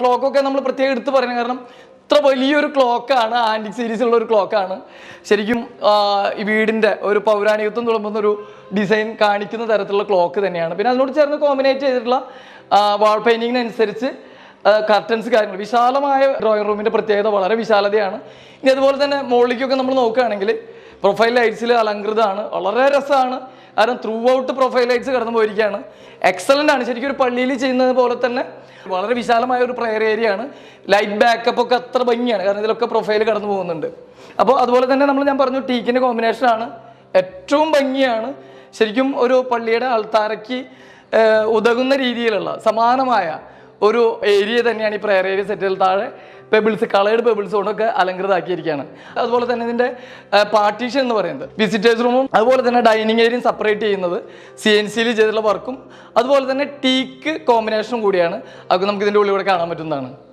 ക്ലോക്കൊക്കെ നമ്മൾ പ്രത്യേകം എടുത്ത് പറയുന്നത് കാരണം ഇത്ര വലിയൊരു ക്ലോക്കാണ് ആന്റിക് സീരീസിലുള്ള ഒരു ക്ലോക്കാണ്. ശരിക്കും ഈ വീടിന്റെ ഒരു പൗരാണികത്വം തുളുമ്പുന്ന ഒരു ഡിസൈൻ കാണിക്കുന്ന തരത്തിലുള്ള ക്ലോക്ക് തന്നെയാണ്. പിന്നെ അതിനോട് ചേർന്ന് കോമ്പിനേറ്റ് ചെയ്തിട്ടുള്ള വാൾ പെയിന്റിങ്ങിനനുസരിച്ച് കർട്ടൻസ് കാര്യങ്ങൾ. വിശാലമായ ഡ്രോയിങ് റൂമിന്റെ പ്രത്യേകത വളരെ വിശാലതയാണ്. ഇനി അതുപോലെ തന്നെ മുകളിലേക്കൊക്കെ നമ്മൾ നോക്കുകയാണെങ്കിൽ പ്രൊഫൈൽ ലൈറ്റ്സിൽ അലങ്കൃതമാണ്. വളരെ രസമാണ്. കാരണം ത്രൂ ഔട്ട് പ്രൊഫൈലൈറ്റ്സ് കടന്നു പോയിരിക്കുകയാണ്. എക്സലന്റ് ആണ്. ശരിക്കും ഒരു പള്ളിയിൽ ചെയ്യുന്നത് പോലെ തന്നെ വളരെ വിശാലമായ ഒരു പ്രയർ ഏരിയ ആണ്. ലൈറ്റ് ബാക്കപ്പ് ഒക്കെ അത്ര ഭംഗിയാണ്. കാരണം ഇതിലൊക്കെ പ്രൊഫൈൽ കടന്നു പോകുന്നുണ്ട്. അപ്പോൾ അതുപോലെ തന്നെ നമ്മൾ ഞാൻ പറഞ്ഞു ടീക്കിന്റെ കോമ്പിനേഷൻ ആണ്. ഏറ്റവും ഭംഗിയാണ്. ശരിക്കും ഒരു പള്ളിയുടെ അൾത്താരയ്ക്ക് ഏഹ്, ഉതകുന്ന രീതിയിലുള്ള സമാനമായ ഒരു ഏരിയ തന്നെയാണ് ഈ പ്രയർ ഏരിയ സെറ്റിൽ താഴെ. പെബിൾസ് കളേഡ് പെബിൾസ് കൊണ്ടൊക്കെ അലങ്കൃതമാക്കിയിരിക്കുകയാണ് അതുപോലെ തന്നെ ഇതിന്റെ പാർട്ടീഷൻ എന്ന് പറയുന്നത്. വിസിറ്റേഴ്സ് റൂമും അതുപോലെ തന്നെ ഡൈനിങ് ഏരിയയും സെപ്പറേറ്റ് ചെയ്യുന്നത് സി എൻ സിയിൽ ചെയ്തിട്ടുള്ള വർക്കും അതുപോലെ തന്നെ ടീക്ക് കോമ്പിനേഷനും കൂടിയാണ്. അതൊക്കെ നമുക്ക് ഇതിന്റെ ഉള്ളിൽ കൂടെ കാണാൻ പറ്റുന്നതാണ്.